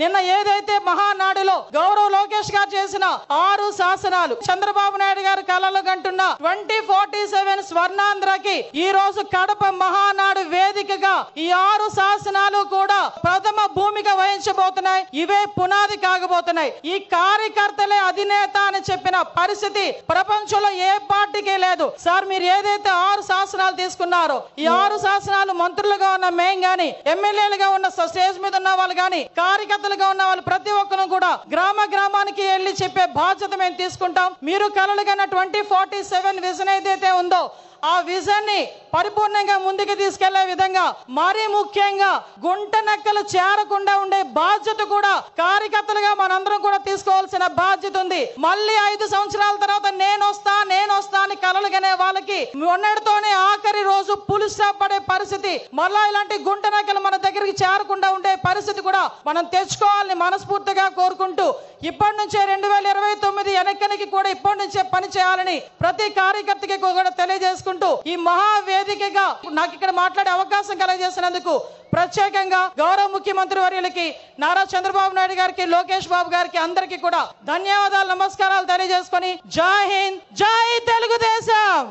నిన్న ఏదైతే మహానాడులో గౌరవ్ లోకేష్ గారు చేసిన ఆరు శాసనాలు చంద్రబాబు నాయుడు గారు కలలు కంటున్న ట్వంటీ ఫార్టీ సెవెన్ స్వర్ణాంధ్రకి ఈ రోజు కడప మహానాడు వేదికగా ఈ ఆరు శాసనాలు కూడా ప్రథమ భూమిక వహించబోతున్నాయి. ఇవే పునాది కాగబోతున్నాయి. ఈ కార్యకర్తలే అధినేత అని చెప్పిన పరిస్థితి ప్రపంచంలో ఏ పార్టీకి లేదు. సార్ మీరు ఏదైతే ఆరు శాసనాలు తీసుకున్నారు. ఈ ఆరు శాసనాలు మంత్రులుగా ఉన్న మేం గాని ఎమ్మెల్యేలుగా ఉన్న స్టేజ్ మీద ఉన్న వాళ్ళు గాని కార్యకర్తలుగా ఉన్న వాళ్ళు ప్రతి ఒక్కరు కూడా గ్రామ గ్రామానికి వెళ్ళి చెప్పే బాధ్యత మేము తీసుకుంటాం. మీరు కలలుగా ట్వంటీ ఫార్టీ సెవెన్ విజన్ ఏదైతే ఉందో ఆ విజన్ని పరిపూర్ణంగా ముందుకు తీసుకెళ్ళే విధంగా మరీ ముఖ్యంగా గుంట నక్కలు చేరకుండా ఉండే బాధ్యత కూడా కార్యకర్తలుగా మనందరం కూడా తీసుకోవాల్సిన బాధ్యత ఉంది. మళ్ళీ ఐదు సంవత్సరాల తర్వాత నేను వస్తా నేను వస్తా అని కలలుగనే వాళ్ళకి మొన్నటితోనే ఆఖరి రోజు పులుసా పడే పరిస్థితి. మళ్ళా ఇలాంటి గుంట నక్కలు దగ్గరికి చేరకుండా ఉండే పరిస్థితి కూడా మనం తెచ్చుకోవాలని మనస్ఫూర్తిగా కోరుకుంటూ ఇప్పటి నుంచే రెండు వేల ఇరవై తొమ్మిది వెనక్కనికి కూడా ఇప్పటి నుంచే పని చేయాలని ప్రతి కార్యకర్తకి కూడా తెలియజేసుకుంటూ ఈ మహావేదికగా నాకు ఇక్కడ మాట్లాడే అవకాశం కలగజేసినందుకు ప్రత్యేకంగా గౌరవ ముఖ్యమంత్రి వర్యులకి నారా చంద్రబాబు నాయుడు గారికి లోకేష్ బాబు గారికి అందరికీ కూడా ధన్యవాదాలు నమస్కారాలు తెలియజేసుకొని జై హింద్ జై